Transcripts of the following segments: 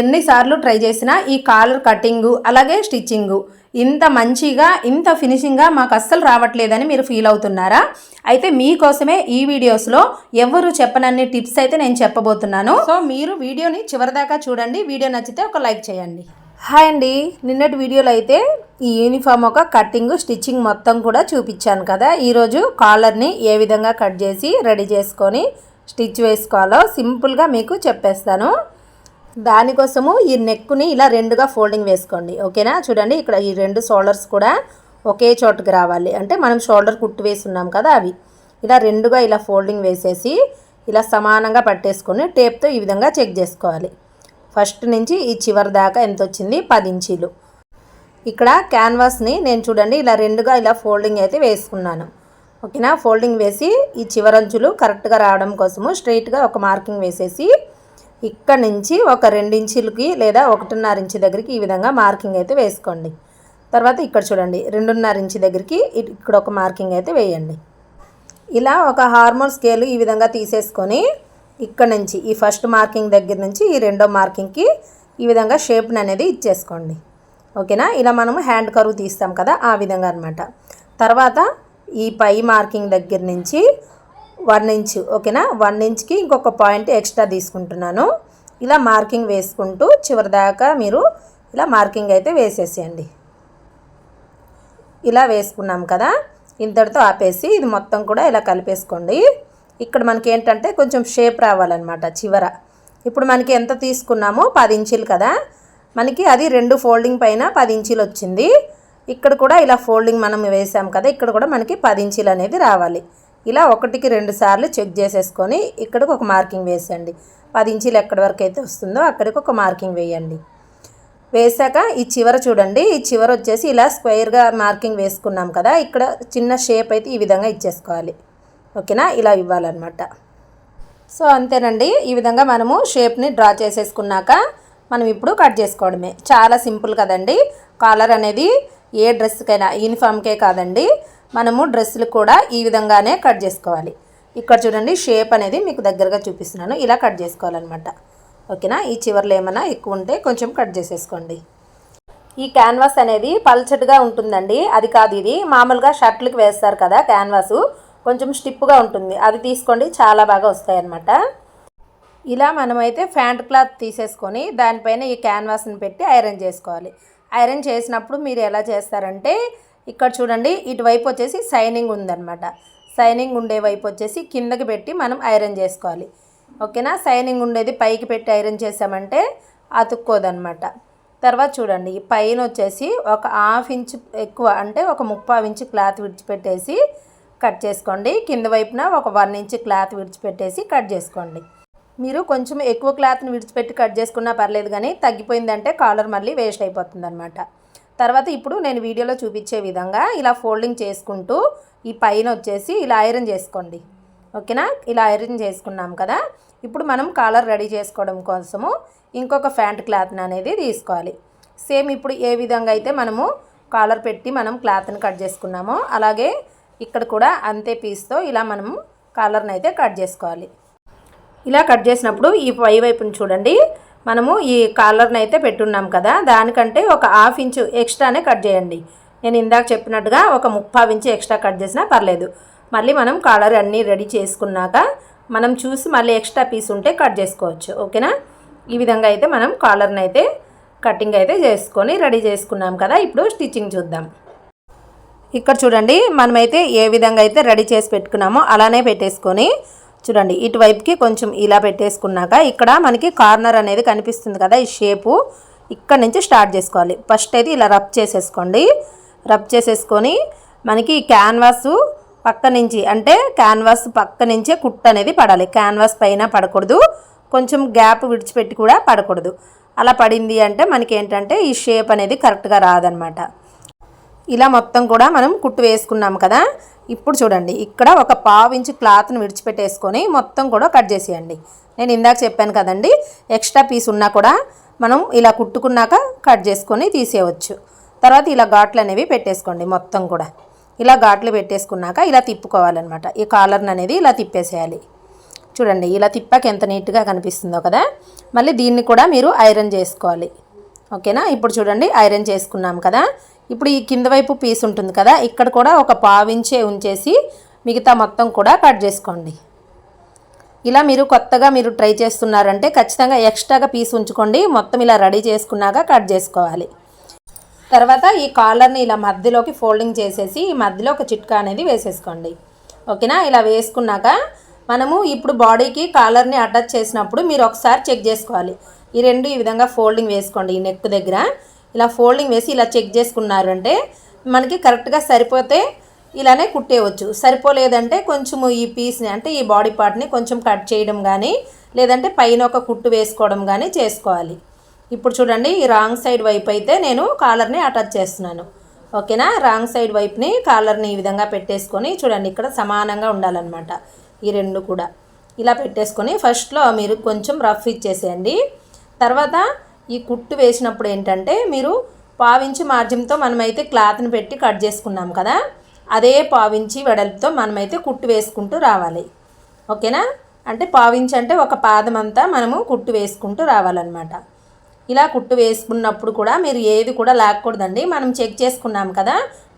ఎన్నిసార్లు ట్రై చేసినా ఈ కాలర్ కటింగు అలాగే స్టిచ్చింగు ఇంత మంచిగా ఇంత ఫినిషింగ్గా మాకు అస్సలు రావట్లేదని మీరు ఫీల్ అవుతున్నారా? అయితే మీకోసమే ఈ వీడియోస్లో ఎవరు చెప్పనన్ని టిప్స్ అయితే నేను చెప్పబోతున్నాను. సో మీరు వీడియోని చివరిదాకా చూడండి. వీడియో నచ్చితే ఒక లైక్ చేయండి. హాయ్ అండి. నిన్నటి వీడియోలో అయితే ఈ యూనిఫామ్ ఒక కటింగ్ స్టిచ్చింగ్ మొత్తం కూడా చూపించాను కదా. ఈరోజు కాలర్ని ఏ విధంగా కట్ చేసి రెడీ చేసుకొని స్టిచ్ వేసుకోవాలో సింపుల్గా మీకు చెప్పేస్తాను. దానికోసము ఈ నెక్కుని ఇలా రెండుగా ఫోల్డింగ్ వేసుకోండి. ఓకేనా? చూడండి ఇక్కడ ఈ రెండు షోల్డర్స్ కూడా ఒకే చోటుకి రావాలి. అంటే మనం షోల్డర్ కుట్టు వేసున్నాం కదా అవి. ఇలా రెండుగా ఇలా ఫోల్డింగ్ వేసేసి ఇలా సమానంగా పట్టేసుకొని టేప్తో ఈ విధంగా చెక్ చేసుకోవాలి. ఫస్ట్ నుంచి ఈ చివరి దాకా ఎంత వచ్చింది పది ఇంచీలు. ఇక్కడ క్యాన్వాస్ని నేను చూడండి ఇలా రెండుగా ఇలా ఫోల్డింగ్ అయితే వేసుకున్నాను. ఓకేనా? ఫోల్డింగ్ వేసి ఈ చివరంచులు కరెక్ట్గా రావడం కోసము స్ట్రైట్గా ఒక మార్కింగ్ వేసేసి ఇక్కడ నుంచి ఒక ఇంచులకి లేదా ఒకటిన్నర ఇంచు దగ్గరికి ఈ విధంగా మార్కింగ్ అయితే వేసుకోండి. తర్వాత ఇక్కడ చూడండి రెండున్నర ఇంచు దగ్గరికి ఇక్కడ ఒక మార్కింగ్ అయితే వేయండి. ఇలా ఒక హార్మోన్ స్కేల్ ఈ విధంగా తీసేసుకొని ఇక్కడ నుంచి ఈ ఫస్ట్ మార్కింగ్ దగ్గర నుంచి ఈ రెండో మార్కింగ్కి ఈ విధంగా షేప్ని అనేది ఇచ్చేసుకోండి. ఓకేనా? ఇలా మనము హ్యాండ్ కరువు తీస్తాం కదా ఆ విధంగా అనమాట తర్వాత ఈ పై మార్కింగ్ దగ్గర నుంచి వన్ ఇంచ్ ఓకేనా? వన్ ఇంచ్కి ఇంకొక పాయింట్ ఎక్స్ట్రా తీసుకుంటున్నాను. ఇలా మార్కింగ్ వేసుకుంటూ చివరి దాకా మీరు ఇలా మార్కింగ్ అయితే వేసేసేయండి. ఇలా వేసుకున్నాం కదా? ఇంతటితో ఆపేసి ఇది మొత్తం కూడా ఇలా కలిపేసుకోండి. ఇక్కడ మనకి ఏంటంటే కొంచెం షేప్ రావాలన్నమాట చివర. ఇప్పుడు మనకి ఎంత తీసుకున్నామో పది ఇంచులు కదా? మనకి అది రెండు ఫోల్డింగ్ పైన పది ఇంచులు వచ్చింది. ఇక్కడ కూడా ఇలా ఫోల్డింగ్ మనం వేసాం కదా? ఇక్కడ కూడా మనకి పది ఇంచులు అనేది రావాలి. ఇలా ఒకటికి రెండు సార్లు చెక్ చేసేసుకొని ఇక్కడికి ఒక మార్కింగ్ వేసేయండి. పది ఇంచీలు ఎక్కడి వరకు అయితే వస్తుందో అక్కడికి ఒక మార్కింగ్ వేయండి. వేసాక ఈ చివర చూడండి. ఈ చివర వచ్చేసి ఇలా స్క్వేర్గా మార్కింగ్ వేసుకున్నాం కదా ఇక్కడ చిన్న షేప్ అయితే ఈ విధంగా ఇచ్చేసుకోవాలి. ఓకేనా? ఇలా ఇవ్వాలన్నమాట. సో అంతేనండి. ఈ విధంగా మనము షేప్ని డ్రా చేసేసుకున్నాక మనం ఇప్పుడు కట్ చేసుకోవడమే. చాలా సింపుల్ కదండి. కాలర్ అనేది ఏ డ్రెస్కైనా యూనిఫామ్కే కాదండి. మనము డ్రెస్సులు కూడా ఈ విధంగానే కట్ చేసుకోవాలి. ఇక్కడ చూడండి షేప్ అనేది మీకు దగ్గరగా చూపిస్తున్నాను. ఇలా కట్ చేసుకోవాలన్నమాట. ఓకేనా? ఈ చివర్లో ఏమైనా ఎక్కువ ఉంటే కొంచెం కట్ చేసేసుకోండి. ఈ క్యాన్వాస్ అనేది పల్చటిగా ఉంటుందండి. అది కాదు ఇది మామూలుగా షర్ట్లకు వేస్తారు కదా క్యాన్వాసు కొంచెం స్టిప్గా ఉంటుంది. అది తీసుకోండి చాలా బాగా వస్తాయి అన్నమాట ఇలా మనమైతే ఫ్యాంట్ క్లాత్ తీసేసుకొని దానిపైన ఈ క్యాన్వాస్ని పెట్టి ఐరన్ చేసుకోవాలి. ఐరన్ చేసినప్పుడు మీరు ఎలా చేస్తారంటే ఇక్కడ చూడండి ఇటువైపు వచ్చేసి సైనింగ్ ఉందన్నమాట. సైనింగ్ ఉండే వైపు వచ్చేసి కిందకి పెట్టి మనం ఐరన్ చేసుకోవాలి. ఓకేనా? సైనింగ్ ఉండేది పైకి పెట్టి ఐరన్ చేసామంటే అతుక్కోదనమాట తర్వాత చూడండి ఈ పైన వచ్చేసి ఒక హాఫ్ ఇంచ్ ఎక్కువ అంటే ఒక ముప్పై ఇంచ్ క్లాత్ విడిచిపెట్టేసి కట్ చేసుకోండి. కింద వైపున ఒక వన్ ఇంచ్ క్లాత్ విడిచిపెట్టేసి కట్ చేసుకోండి. మీరు కొంచెం ఎక్కువ క్లాత్ని విడిచిపెట్టి కట్ చేసుకున్నా పర్లేదు కానీ తగ్గిపోయిందంటే కాలర్ మళ్ళీ వేస్ట్ అయిపోతుంది అనమాట తర్వాత ఇప్పుడు నేను వీడియోలో చూపించే విధంగా ఇలా ఫోల్డింగ్ చేసుకుంటూ ఈ పైన వచ్చేసి ఇలా ఐరన్ చేసుకోండి. ఓకేనా? ఇలా ఐరన్ చేసుకున్నాం కదా? ఇప్పుడు మనం కాలర్ రెడీ చేసుకోవడం కోసము ఇంకొక ఫ్యాంట్ క్లాత్ని అనేది తీసుకోవాలి. సేమ్ ఇప్పుడు ఏ విధంగా అయితే మనము కాలర్ పెట్టి మనం క్లాత్ని కట్ చేసుకున్నామో అలాగే ఇక్కడ కూడా అంతే పీస్తో ఇలా మనము కాలర్ని అయితే కట్ చేసుకోవాలి. ఇలా కట్ చేసినప్పుడు ఈ పై వైపుని చూడండి. మనము ఈ కాలర్ని అయితే పెట్టున్నాం కదా దానికంటే ఒక హాఫ్ ఇంచు ఎక్స్ట్రానే కట్ చేయండి. నేను ఇందాక చెప్పినట్టుగా ఒక ముప్పై ఇంచు ఎక్స్ట్రా కట్ చేసినా పర్లేదు. మళ్ళీ మనం కాలర్ అన్నీ రెడీ చేసుకున్నాక మనం చూసి మళ్ళీ ఎక్స్ట్రా పీస్ ఉంటే కట్ చేసుకోవచ్చు. ఓకేనా? ఈ విధంగా అయితే మనం కాలర్ని అయితే కటింగ్ అయితే చేసుకొని రెడీ చేసుకున్నాం కదా ఇప్పుడు స్టిచ్చింగ్ చూద్దాం. ఇక్కడ చూడండి మనమైతే ఏ విధంగా అయితే రెడీ చేసి పెట్టుకున్నామో అలానే పెట్టేసుకొని చూడండి ఇటువైపుకి కొంచెం ఇలా పెట్టేసుకున్నాక ఇక్కడ మనకి కార్నర్ అనేది కనిపిస్తుంది కదా ఈ షేపు. ఇక్కడ నుంచి స్టార్ట్ చేసుకోవాలి. ఫస్ట్ అయితే ఇలా రబ్ చేసేసుకోండి. రబ్ చేసేసుకొని మనకి క్యాన్వాస్ పక్క నుంచి అంటే క్యాన్వాస్ పక్క నుంచే కుట్ అనేది పడాలి. క్యాన్వాస్ పైన పడకూడదు. కొంచెం గ్యాప్ విడిచిపెట్టి కూడా పడకూడదు. అలా పడింది అంటే మనకి ఏంటంటే ఈ షేప్ అనేది కరెక్ట్గా రాదనమాట. ఇలా మొత్తం కూడా మనం కుట్టు వేసుకున్నాం కదా. ఇప్పుడు చూడండి ఇక్కడ ఒక పావు ఇంచు క్లాత్ని విడిచిపెట్టేసుకొని మొత్తం కూడా కట్ చేసేయండి. నేను ఇందాక చెప్పాను కదండి ఎక్స్ట్రా పీస్ ఉన్నా కూడా మనం ఇలా కుట్టుకున్నాక కట్ చేసుకొని తీసేయవచ్చు. తర్వాత ఇలా ఘాట్లు అనేవి పెట్టేసుకోండి మొత్తం కూడా. ఇలా ఘాట్లు పెట్టేసుకున్నాక ఇలా తిప్పుకోవాలన్నమాట. ఈ కాలర్ని అనేది ఇలా తిప్పేసేయాలి. చూడండి ఇలా తిప్పాక ఎంత నీట్గా కనిపిస్తుందో కదా. మళ్ళీ దీన్ని కూడా మీరు ఐరన్ చేసుకోవాలి. ఓకేనా? ఇప్పుడు చూడండి ఐరన్ చేసుకున్నాం కదా. ఇప్పుడు ఈ కింద వైపు పీస్ ఉంటుంది కదా ఇక్కడ కూడా ఒక పావించే ఉంచేసి మిగతా మొత్తం కూడా కట్ చేసుకోండి. ఇలా మీరు కొత్తగా మీరు ట్రై చేస్తున్నారంటే ఖచ్చితంగా ఎక్స్ట్రాగా పీస్ ఉంచుకోండి మొత్తం ఇలా రెడీ చేసుకున్నాక కట్ చేసుకోవాలి. తర్వాత ఈ కాలర్ని ఇలా మధ్యలోకి ఫోల్డింగ్ చేసేసి ఈ మధ్యలో ఒక చిట్కా అనేది వేసేసుకోండి. ఓకేనా? ఇలా వేసుకున్నాక మనము ఇప్పుడు బాడీకి కాలర్ని అటాచ్ చేసినప్పుడు మీరు ఒకసారి చెక్ చేసుకోవాలి. ఈ రెండు ఈ విధంగా ఫోల్డింగ్ వేసుకోండి ఈ నెక్ దగ్గర. ఇలా ఫోల్డింగ్ వేసి ఇలా చెక్ చేసుకున్నారంటే మనకి కరెక్ట్గా సరిపోతే ఇలానే కుట్టేయవచ్చు. సరిపోలేదంటే కొంచెం ఈ పీస్ని అంటే ఈ బాడీ పార్ట్ని కొంచెం కట్ చేయడం కానీ లేదంటే పైన ఒక కుట్టు వేసుకోవడం కానీ చేసుకోవాలి. ఇప్పుడు చూడండి ఈ రాంగ్ సైడ్ వైపు అయితే నేను కాలర్ని అటాచ్ చేస్తున్నాను. ఓకేనా? రాంగ్ సైడ్ వైపుని కాలర్ని ఈ విధంగా పెట్టేసుకొని చూడండి ఇక్కడ సమానంగా ఉండాలన్నమాట. ఈ రెండు కూడా. ఇలా పెట్టేసుకొని ఫస్ట్లో మీరు కొంచెం రఫ్ ఇచ్చేసేయండి. తర్వాత ఈ కుట్టు వేసినప్పుడు ఏంటంటే మీరు పావించి మార్జిన్తో మనమైతే క్లాత్ని పెట్టి కట్ చేసుకున్నాం కదా అదే పావించి వెడల్పుతో మనమైతే కుట్టు వేసుకుంటూ రావాలి. ఓకేనా? అంటే పావించి అంటే ఒక పాదం అంతా మనము కుట్టు వేసుకుంటూ రావాలన్నమాట. ఇలా కుట్టు వేసుకున్నప్పుడు కూడా మీరు ఏది కూడా లాక్కూడదండి. మనం చెక్ చేసుకున్నాం కదా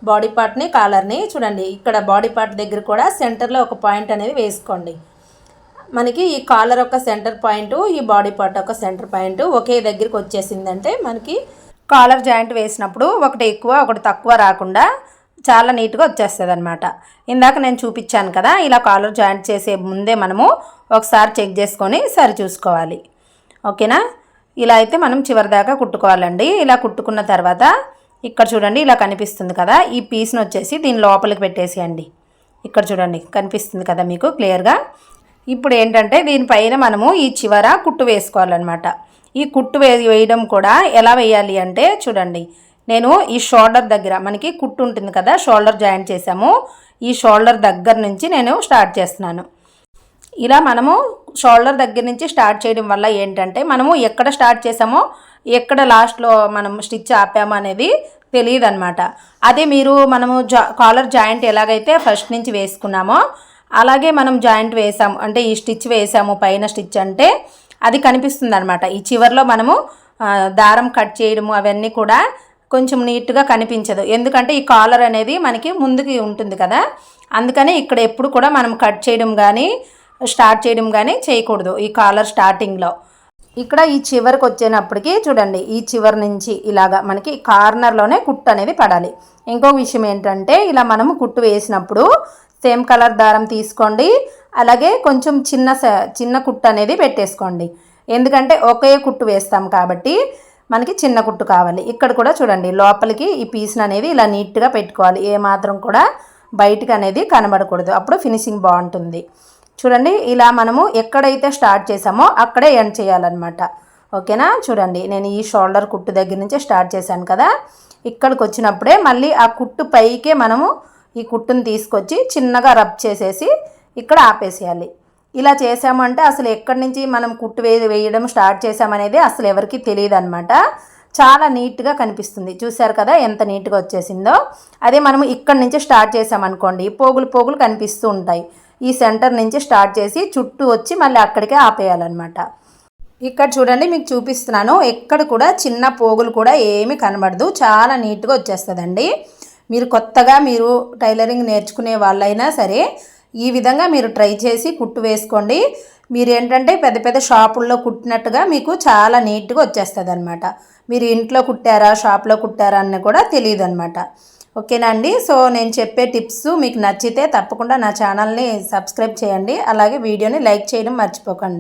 బాడీ పార్ట్ని కాలర్ని. చూడండి ఇక్కడ బాడీ పార్ట్ దగ్గర కూడా సెంటర్లో ఒక పాయింట్ అనేది వేసుకోండి. మనకి ఈ కాలర్ ఒక సెంటర్ పాయింట్ ఈ బాడీ పార్ట్ ఒక సెంటర్ పాయింట్ ఒకే దగ్గరికి వచ్చేసిందంటే మనకి కాలర్ జాయింట్ వేసినప్పుడు ఒకటి ఎక్కువ ఒకటి తక్కువ రాకుండా చాలా నీట్గా వచ్చేస్తుంది అనమాట ఇందాక నేను చూపించాను కదా ఇలా కాలర్ జాయింట్ చేసే ముందే మనము ఒకసారి చెక్ చేసుకొని సరి చూసుకోవాలి. ఓకేనా? ఇలా అయితే మనం చివరి దాకా కుట్టుకోవాలండి. ఇలా కుట్టుకున్న తర్వాత ఇక్కడ చూడండి ఇలా కనిపిస్తుంది కదా ఈ పీస్ని వచ్చేసి దీని లోపలికి పెట్టేసేయండి. ఇక్కడ చూడండి కనిపిస్తుంది కదా మీకు క్లియర్గా? ఇప్పుడు ఏంటంటే దీనిపైన మనము ఈ చివర కుట్టు వేసుకోవాలన్నమాట. ఈ కుట్టు వే వేయడం కూడా ఎలా వేయాలి అంటే చూడండి. నేను ఈ షోల్డర్ దగ్గర మనకి కుట్టు ఉంటుంది కదా షోల్డర్ జాయింట్ చేసాము ఈ షోల్డర్ దగ్గర నుంచి నేను స్టార్ట్ చేస్తున్నాను. ఇలా మనము షోల్డర్ దగ్గర నుంచి స్టార్ట్ చేయడం వల్ల ఏంటంటే మనము ఎక్కడ స్టార్ట్ చేసామో ఎక్కడ లాస్ట్లో మనం స్టిచ్ ఆపాము అనేది తెలియదు అనమాట అదే మీరు మనము జా కాలర్ జాయింట్ ఎలాగైతే ఫస్ట్ నుంచి వేసుకున్నామో అలాగే మనం జాయింట్ వేసాము అంటే ఈ స్టిచ్ వేసాము పైన స్టిచ్ అంటే అది కనిపిస్తుంది అనమాట ఈ చివరిలో మనము దారం కట్ చేయడము అవన్నీ కూడా కొంచెం నీట్గా కనిపించదు. ఎందుకంటే ఈ కాలర్ అనేది మనకి ముందుకి ఉంటుంది కదా. అందుకని ఇక్కడ ఎప్పుడు కూడా మనం కట్ చేయడం కానీ స్టార్ట్ చేయడం కానీ చేయకూడదు ఈ కాలర్ స్టార్టింగ్లో. ఇక్కడ ఈ చివరికి వచ్చేటప్పటికి చూడండి ఈ చివరి నుంచి ఇలాగా మనకి కార్నర్లోనే కుట్టు అనేది పడాలి. ఇంకో విషయం ఏంటంటే ఇలా మనము కుట్టు వేసినప్పుడు సేమ్ కలర్ దారం తీసుకోండి. అలాగే కొంచెం చిన్న చిన్న కుట్టు అనేది పెట్టేసుకోండి. ఎందుకంటే ఒకే కుట్టు వేస్తాం కాబట్టి మనకి చిన్న కుట్టు కావాలి. ఇక్కడ కూడా చూడండి లోపలికి ఈ పీస్ని అనేది ఇలా నీట్గా పెట్టుకోవాలి. ఏ మాత్రం కూడా బయటకు అనేది కనబడకూడదు. అప్పుడు ఫినిషింగ్ బాగుంటుంది. చూడండి ఇలా మనము ఎక్కడైతే స్టార్ట్ చేసామో అక్కడే ఎండ్ చేయాలన్నమాట. ఓకేనా? చూడండి నేను ఈ షోల్డర్ కుట్టు దగ్గర నుంచే స్టార్ట్ చేశాను కదా. ఇక్కడికి వచ్చినప్పుడే మళ్ళీ ఆ కుట్టు పైకే మనము ఈ కుట్టును తీసుకొచ్చి చిన్నగా రబ్ చేసేసి ఇక్కడ ఆపేసేయాలి. ఇలా చేసామంటే అసలు ఎక్కడి నుంచి మనం కుట్టు వే వేయడం స్టార్ట్ చేసామనేది అసలు ఎవరికి తెలియదు అనమాట చాలా నీట్గా కనిపిస్తుంది. చూశారు కదా ఎంత నీట్గా వచ్చేసిందో. అదే మనం ఇక్కడి నుంచి స్టార్ట్ చేసామనుకోండి పోగులు పోగులు కనిపిస్తూ ఉంటాయి. ఈ సెంటర్ నుంచి స్టార్ట్ చేసి చుట్టూ వచ్చి మళ్ళీ అక్కడికే ఆపేయాలన్నమాట. ఇక్కడ చూడండి మీకు చూపిస్తున్నాను. ఎక్కడ కూడా చిన్న పోగులు కూడా ఏమీ కనబడదు. చాలా నీట్గా వచ్చేస్తుందండి. మీరు కొత్తగా మీరు టైలరింగ్ నేర్చుకునే వాళ్ళైనా సరే ఈ విధంగా మీరు ట్రై చేసి కుట్టు వేసుకోండి. మీరు ఏంటంటే పెద్ద పెద్ద షాపుల్లో కుట్టినట్టుగా మీకు చాలా నీట్గా వచ్చేస్తుంది అనమాట మీరు ఇంట్లో కుట్టారా షాప్లో కుట్టారా అని కూడా తెలియదు అనమాట ఓకేనా అండి? సో నేను చెప్పే టిప్స్ మీకు నచ్చితే తప్పకుండా నా ఛానల్ని సబ్స్క్రైబ్ చేయండి. అలాగే వీడియోని లైక్ చేయడం మర్చిపోకండి.